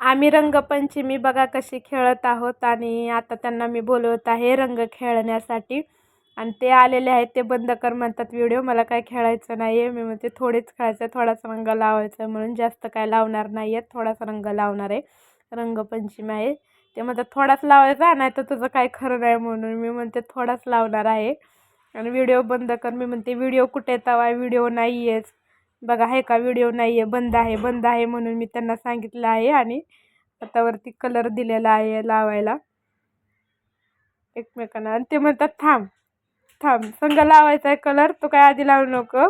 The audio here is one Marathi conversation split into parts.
आम्ही रंगपंचमी बघा कशी खेळत आहोत आणि आता त्यांना मी बोलवत आहे रंग खेळण्यासाठी. आणि ते आलेले आहेत ते बंद कर म्हणतात व्हिडिओ मला काय खेळायचं नाही आहे मी म्हणते थोडेच खेळायचं आहे थोडासा रंग लावायचा आहे म्हणून जास्त काय लावणार नाही आहेत थोडासा रंग लावणार आहे. रंगपंचमी आहे. ते म्हणतात थोडाच लावायचा नाही तर तुझं काय खरं नाही म्हणून मी म्हणते थोडाच लावणार आहे. आणि व्हिडिओ बंद कर. मी म्हणते व्हिडिओ कुठे तवा? व्हिडिओ नाही आहेच बघा आहे का व्हिडिओ नाही आहे बंद आहे बंद आहे म्हणून मी त्यांना सांगितलं आहे आणि हातावरती कलर दिलेला आहे लावायला. एकमेकांना. आणि ते म्हणतात थांब थांब संघ लावायचा आहे कलर तो काय आधी लावू नको.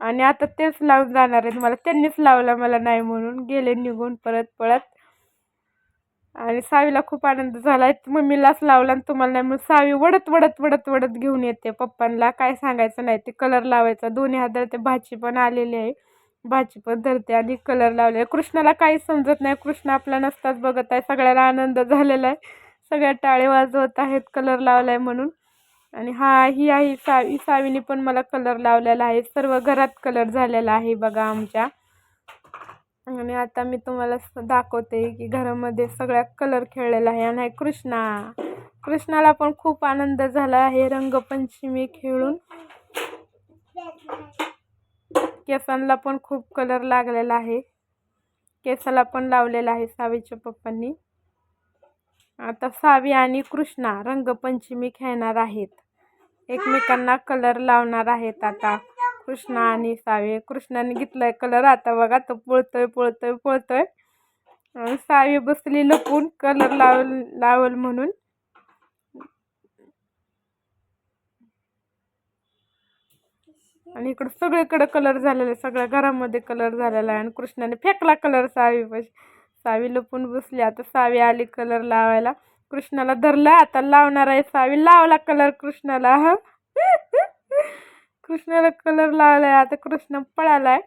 आणि आता तेच लावून जाणार आहेत मला त्यांनीच लावला मला नाही म्हणून. गेले निघून परत पळत. आणि सावीला खूप आनंद झाला. मम्मीलाच लावला आणि तुम्हाला नाही मग सावी वडत वडत वडत वडत घेऊन येते पप्पांना. काय सांगायचं नाही ते कलर लावायचा. दोन्ही हातात ते भाजी पण आलेली आहे. भाजी पण धरते आणि कलर लावले कृष्णाला काहीच समजत नाही. कृष्ण आपला नसताच बघत आहे. सगळ्याला आनंद झालेला आहे. सगळ्या टाळे वाजवत आहेत कलर लावला आहे म्हणून. आणि हा ही आहे सावी सावीने पण मला कलर लावलेला आहे. सर्व घरात कलर झालेला आहे बघा आमच्या. आणि आता मी तुम्हाला स- दाखवते की घरामध्ये सगळ्या कलर खेळलेला आहे. आणि कृष्णा कृष्णाला पण खूप आनंद झाला आहे रंगपंचमी खेळून. केसांना पण खूप कलर लागलेला आहे. केसाला पण लावलेला आहे सावीच्या पप्पांनी. आता सावी आणि कृष्णा रंगपंचमी खेळणार आहेत. एकमेकांना कलर लावणार आहेत आता. कृष्णा आणि सावे. कृष्णाने घेतलाय कलर आता बघा तो पळतोय पळतोय पळतोय. आणि बसली लपून कलर लावल लावल म्हणून. आणि इकडं सगळीकडे कलर झालेला आहे सगळ्या घरामध्ये कलर झालेला आहे. आणि कृष्णाने फेकला कलर सावी पाशी. सावी लपून बसली. आता सावी आली कलर लावायला. कृष्णाला धरला. आता लावणार आहे सावी. लावला कलर कृष्णाला. हा. कृष्णाला कलर लावलाय आता कृष्ण पळालाय.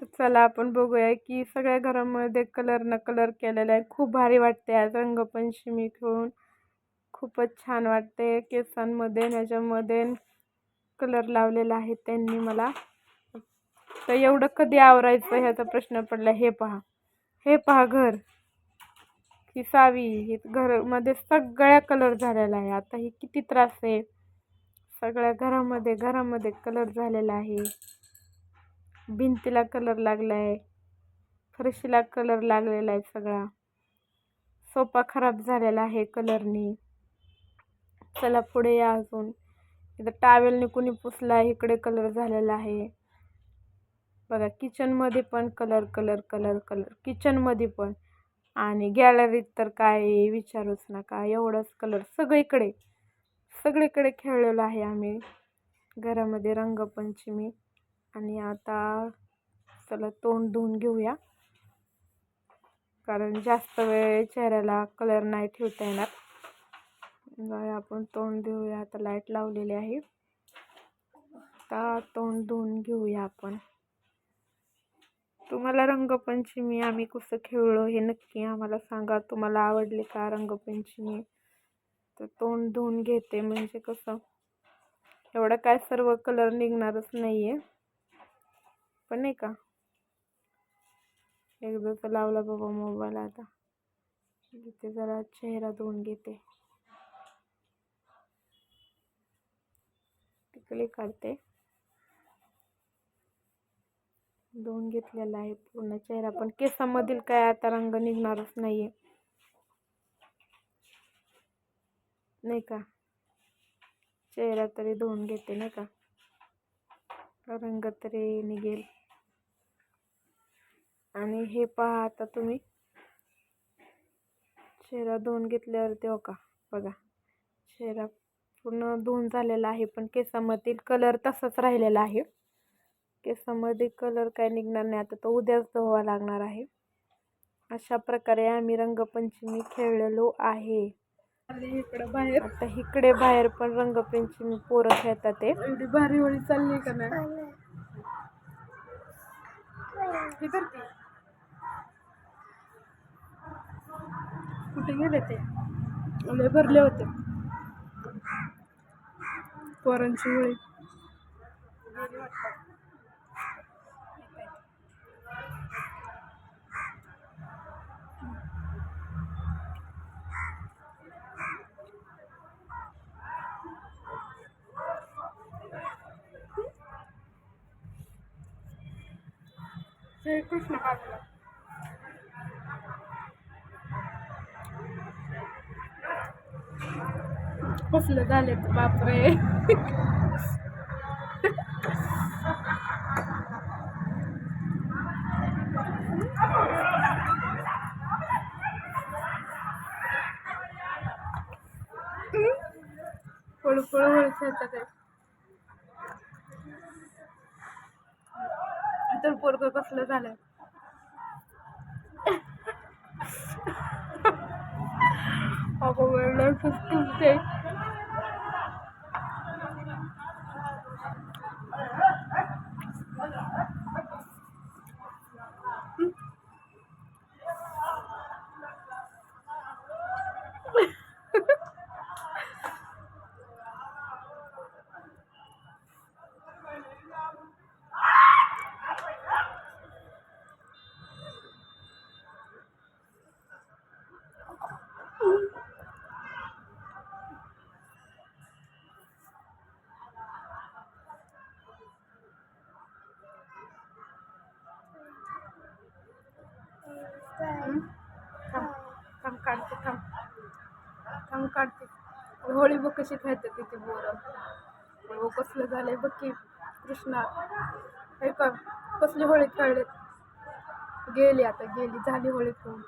तर चला आपण बघूया की सगळ्या घरामध्ये कलरनं कलर केलेला आहे. खूप भारी वाटते आज रंगपंचमी खेळून. खूपच छान वाटते केसांमध्ये ह्याच्यामध्ये कलर लावलेला आहे त्यांनी मला. तर एवढं कधी आवरायचं ह्याचा प्रश्न पडला. हे पहा. हे पहा घर. ही सावी. हे घरमध्ये सगळ्या कलर झालेला आहे. आता ही किती त्रास आहे. सगळ्या घरामध्ये घरामध्ये कलर झालेला आहे. भिंतीला कलर लागला आहे फरशीला कलर लागलेला आहे सगळा. सोफा खराब झालेला आहे कलरनी चला पुढे या अजून. इथं टावेलने कुणी पुसला आहे इकडे कलर झालेला आहे. बघा किचनमध्ये पण कलर कलर कलर कलर किचनमध्ये पण. आणि गॅलरीत तर काय विचारूच नका. एवढंच कलर सगळीकडे. सगळीकडे खेळलेलो आहे आम्ही. घरामध्ये रंगपंचमी आणि आता चला तोंड धुवून घेऊया. कारण जास्त वेळ चेहऱ्याला कलर नाही ठेवता येणार. आपण तोंड देऊया आता लाइट लावलेली आहे. आता तोंड धुवून घेऊया आपण. तुम्हाला रंगपंचमी आम्ही कसं खेळलो हे नक्की आम्हाला सांगा. तुम्हाला आवडले का रंगपंचमी? तर तोंड धुवून घेते. म्हणजे कसं एवढं काय सर्व कलर निघणारच नाही आहे पण नाही का? एकदा तर लावला बाबा मोबाईल आता. तिथे जरा चेहरा धुवून घेते. तिकडे काढते. धुवून घेतलेला आहे पूर्ण चेहरा. पण केसामधील काय आता रंग निघणारच नाही आहे नाही का? चेहरा तरी धुवून घेते नाही का? रंग तरी निघेल. आणि हे पहा आता तुम्ही. चेहरा धुवून घेतल्यावर हो का? बघा. चेहरा पूर्ण धुवून झालेला आहे पण केसामधील कलर तसाच राहिलेला आहे. केसामध्ये कलर काय निघणार नाही आता तो उद्याच धुवा लागणार आहे. अशा प्रकारे आम्ही रंगपंचमी खेळलेलो आहे. इकडं बाहेर. आता इकडे बाहेर पण रंगपंचमी पोरं खेळतात ते. एवढी भारी होळी चालली का नाही? की. कुठे गेले ते? लय भरले होते. पोरांची होळी. हे कृष्ण बाजूला कसलं झाले बापरे पळू पळू हळू खेळतात आहे. तर पोरग कसलं झालंय अगं वेळ तुमचे थांब थांब काढते थांब. थांब काढते. होळी बघ कशी खेळतात तिथे बोरं हो कसलं झालंय बघ की कृष्णा. हे का कसली होळी खेळलेत? गेली आता गेली. झाली होळी खेळून.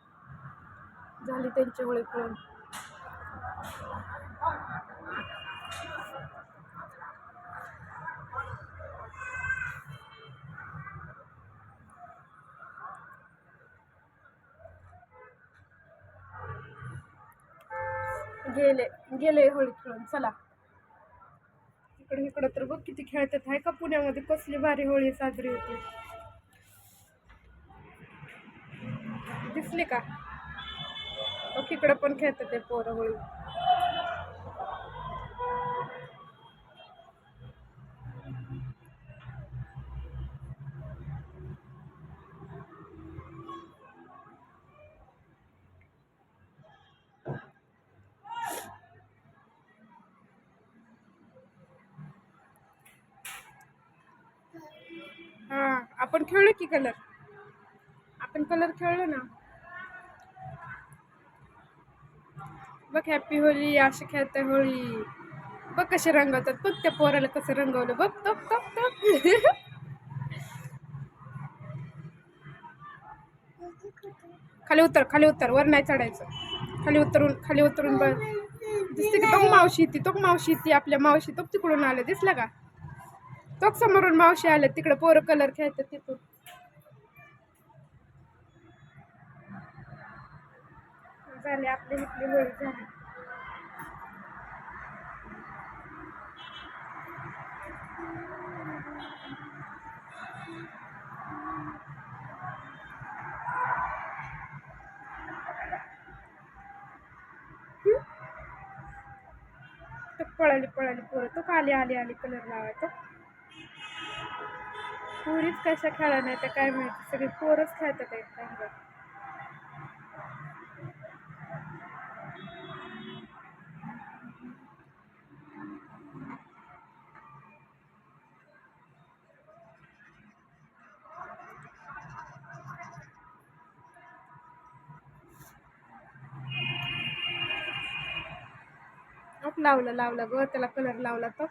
झाली त्यांची होळी खेळून. गेले गेले होळी खेळून चला. इकडे इकडे तर बघ किती खेळतात. आहे का पुण्यामध्ये कसली भारी होळी साजरी होती? दिसली का? बघ इकडे पण खेळतात ते पोरं होळी. आपण खेळलो की कलर आपण कलर खेळलो ना? बघ हॅपी होळी अशी खेळते होळी. बघ कसे रंगवतात बघ त्या पोराला कसं रंगवलं बघ तप तप तप खाली उतर खाली उतर वर नाही चढायचं. खाली उतरून खाली उतरून बघ. दिसते की तो मावशी ती तो मावशी ती आपल्या मावशी तो तिकडून आलं दिसला का? तो समोरून मावशी आले तिकडे पोरं कलर खेळतात तिथून. झाले आपली इथली होळी झाली. तो पळाली पळाली पोरं. तो खाली आली आली आली कलर लावायचा. पुरीच कशा खेळा नाही तर काय माहिती? सगळे पोरच खेळतात एक टाइमवर लावलं लावलं ग त्याला कलर लावला तर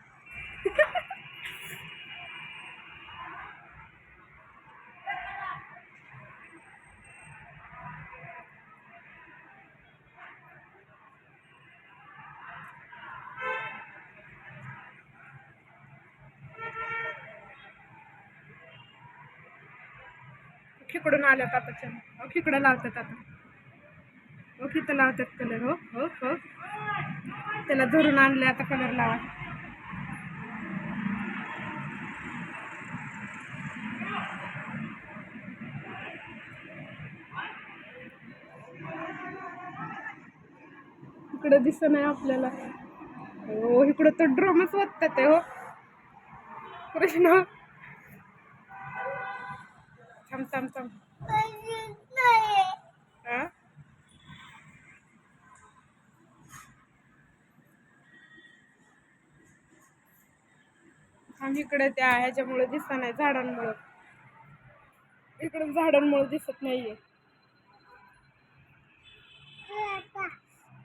खिकडून आल्यात आता छान अहो खिकडं लावतात आता. हो तिथं लावतात कलर हो हो हो. त्याला धरून आणलं आता कलर लावा. इकडं दिसत नाही आपल्याला. हो इकडं तर ड्रमच वाटतात हो. कृष्ण. थांब थांब. हा? इकडे त्या ह्याच्यामुळे दिसत नाही झाडांमुळे. इकडे झाडांमुळे दिसत नाहीये.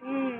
हम्म.